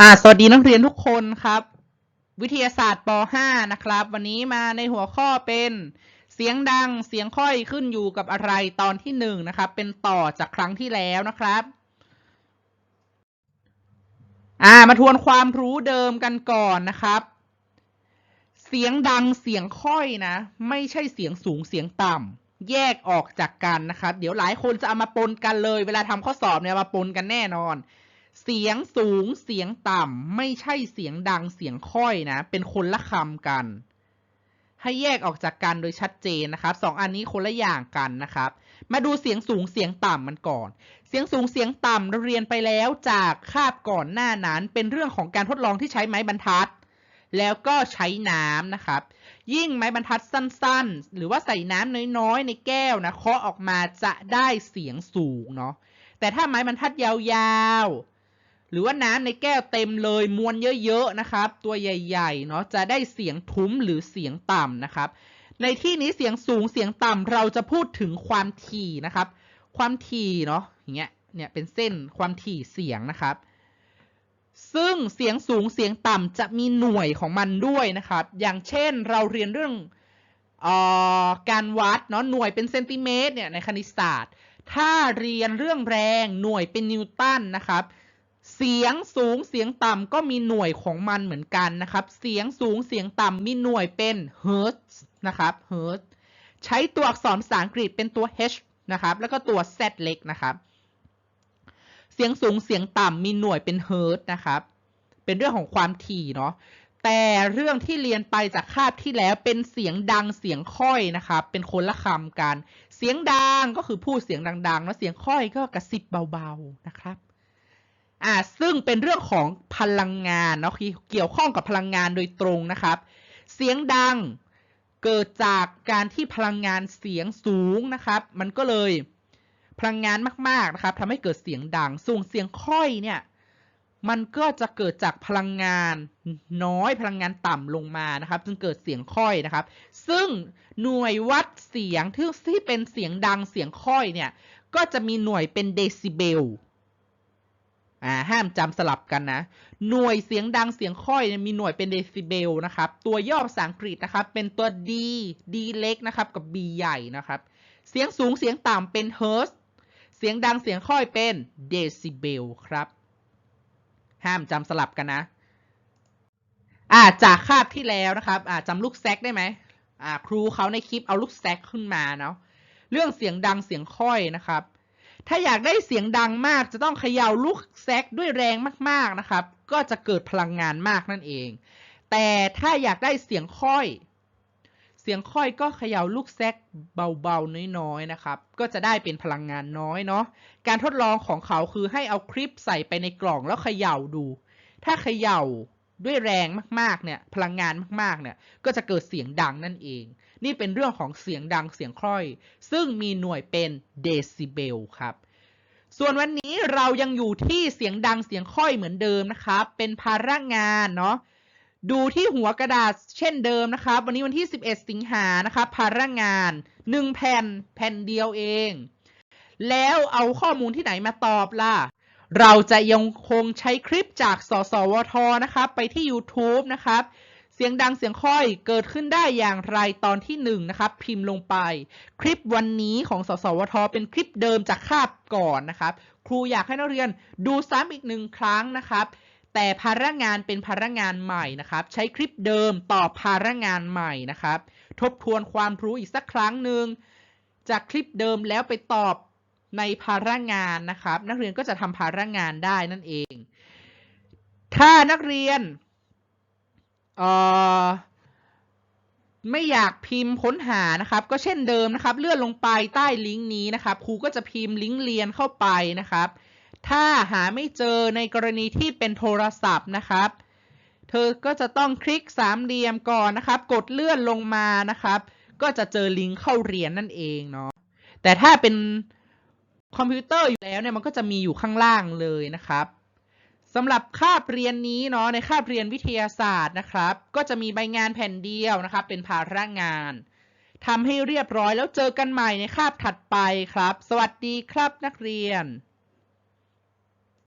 อ่าสวัสดีนักเรียนทุกคนครับ วิทยาศาสตร์ป .5 นะครับ วันนี้มาในหัวข้อเป็นเสียงดังเสียงค่อยขึ้นอยู่กับอะไรตอนที่หนึ่งนะครับ เป็นต่อจากครั้งที่แล้วนะครับ อ่ามาทวนความรู้เดิมกันก่อนนะครับ เสียงดังเสียงค่อยนะ ไม่ใช่เสียงสูงเสียงต่ำแยกออกจากกันนะครับ เดี๋ยวหลายคนจะเอามาปนกันเลย เวลาทำข้อสอบเนี่ยมาปนกันแน่นอน เสียงสูงเสียงต่ำ ไม่ใช่เสียงดังเสียงค่อยนะ เป็นคนละคำกัน ให้แยกออกจากกันโดยชัดเจนนะครับสองอันนี้คนละอย่างกันนะครับ มาดูเสียงสูงเสียงต่ำมันก่อน เสียงสูงเสียงต่ำเราเรียนไปแล้วจากคาบก่อนหน้านั้น เป็นเรื่องของการทดลองที่ใช้ไม้บรรทัด แล้วก็ใช้น้ำนะครับ ยิ่งไม้บรรทัดสั้นๆ หรือว่าใส่น้ำน้อยๆ ในแก้วนะเคาะออกมาจะได้เสียงสูงเนาะแต่ถ้าไม้บรรทัดยาวๆ หรือว่าน้ำในแก้วเต็มเลยมวลเยอะๆนะครับ ตัวใหญ่ๆเนาะจะได้เสียงทุ้มหรือเสียงต่ำนะครับ ในที่นี้เสียงสูงเสียงต่ำเราจะพูดถึงความถี่นะครับ ความถี่เนาะอย่างเงี้ยเนี่ยเป็นเส้นความถี่เสียงนะครับ ซึ่งเสียงสูงเสียงต่ำจะมีหน่วยของมันด้วยนะครับ อย่างเช่นเราเรียนเรื่องออการวัดเนาะหน่วยเป็นเซนติเมตรเนี่ยในคณิตศาสตร์ ถ้าเรียนเรื่องแรงหน่วยเป็นนิวตันนะครับ เสียงสูงเสียงต่ำก็มีหน่วยของมันเหมือนกันนะครับ เสียงสูงเสียงต่ำมีหน่วยเป็นเฮิร์ตนะครับเฮิร์ตใช้ตัวอักษรภาษาอังกฤษเป็นตัว h นะครับ แล้วก็ตัว z เล็กนะครับ เสียงสูงเสียงต่ำมีหน่วยเป็นเฮิร์ตนะครับ เป็นเรื่องของความถี่เนาะ แต่เรื่องที่เรียนไปจากคาบที่แล้วเป็นเสียงดังเสียงค่อยนะครับ เป็นคนละคำกัน เสียงดังก็คือพูดเสียงดังๆ แล้วเสียงค่อยก็กระซิบเบาๆ นะครับ อ่าซึ่งเป็นเรื่องของพลังงานเนาะเกี่ยวข้องกับพลังงานโดยตรงนะครับ เสียงดังเกิดจากการที่พลังงานเสียงสูงนะครับ มันก็เลยพลังงานมากๆนะครับทำให้เกิดเสียงดังส่วนเสียงค่อยเนี่ยมันก็จะเกิดจากพลังงานน้อยพลังงานต่ำลงมานะครับ จึงเกิดเสียงค่อยนะครับ ซึ่งหน่วยวัดเสียงที่ที่เป็นเสียงดังเสียงค่อยเนี่ยก็จะมีหน่วยเป็นเดซิเบล อ่าห้ามจำสลับกันนะ หน่วยเสียงดังเสียงค่อยเนี่ยมีหน่วยเป็นเดซิเบลนะครับ ตัวย่อภาษาอังกฤษนะครับ เป็นตัว D D เล็กนะครับ กับ B ใหญ่นะครับ เสียงสูงเสียงต่ำเป็นเฮิร์ตเสียงดังเสียงค่อยเป็นเดซิเบลครับ ห้ามจำสลับกันนะ อ่าจากคาบที่แล้วนะครับ อ่าจำลูกแซกได้ไหมอ่าครูเขาในคลิปเอาลูกแซกขึ้นมาเนาะ เรื่องเสียงดังเสียงค่อยนะครับ ถ้าอยากได้เสียงดังมากจะต้องเขย่าลูกแซกด้วยแรงมากๆนะครับ ก็จะเกิดพลังงานมากนั่นเอง แต่ถ้าอยากได้เสียงค่อย เสียงค่อยก็เขย่าลูกแซกเบาๆน้อยๆนะครับ ก็จะได้เป็นพลังงานน้อยเนาะ การทดลองของเขาคือให้เอาคลิปใส่ไปในกล่องแล้วเขย่าดู ถ้าเขย่า ด้วยแรงมากๆเนี่ยพลังงานมากๆเนี่ยก็จะเกิดเสียงดังนั่นเอง นี่เป็นเรื่องของเสียงดังเสียงค่อย ซึ่งมีหน่วยเป็นเดซิเบลครับส่วนวันนี้เรายังอยู่ที่เสียงดังเสียงค่อยเหมือนเดิมนะครับ เป็นภาระงานเนาะดูที่หัวกระดาษเช่นเดิมนะครับ วันนี้วันที่ 11 สิงหานะครับภาระงาน 1 แผ่นแผ่นเดียวเอง แล้วเอาข้อมูลที่ไหนมาตอบล่ะ เราจะยังคงใช้คลิปจากสสวทนะครับ ไปที่ YouTube นะครับ เสียงดังเสียงค่อยเกิดขึ้นได้อย่างไรตอนที่1นนะครับ พิมพ์ลงไป คลิปวันนี้ของสสวทเป็นคลิปเดิมจากคาบก่อนนะครับ ครูอยากให้นักเรียนดูซ้ำอีกหนึ่งครั้งนะครับแต่ภาระงานเป็นภาระงานใหม่นะครับ ใช้คลิปเดิมตอบภาระงานใหม่นะครับ ทบทวนความรู้อีกสักครั้งหนึ่งจากคลิปเดิมแล้วไปตอบ ในภาระงานนะครับ นักเรียนก็จะทำภาระงานได้นั่นเอง ถ้านักเรียนเอ่อไม่อยากพิมพ์ค้นหานะครับ ก็เช่นเดิมนะครับ เลื่อนลงไปใต้ลิงก์นี้นะครับครูก็จะพิมพ์ลิงก์เรียนเข้าไปนะครับ ถ้าหาไม่เจอในกรณีที่เป็นโทรศัพท์นะครับ เธอก็จะต้องคลิกสามเหลี่ยมก่อนนะครับ กดเลื่อนลงมานะครับ ก็จะเจอลิงก์เข้าเรียนนั่นเองเนาะแต่ถ้าเป็น คอมพิวเตอร์อยู่แล้วเนี่ยมันก็จะมีอยู่ข้างล่างเลยนะครับสำหรับคาบเรียนนี้เนาะในคาบเรียนวิทยาศาสตร์นะครับ ก็จะมีใบงานแผ่นเดียวนะครับ เป็นภาระงานทำให้เรียบร้อยแล้วเจอกันใหม่ในคาบถัดไปครับ สวัสดีครับนักเรียน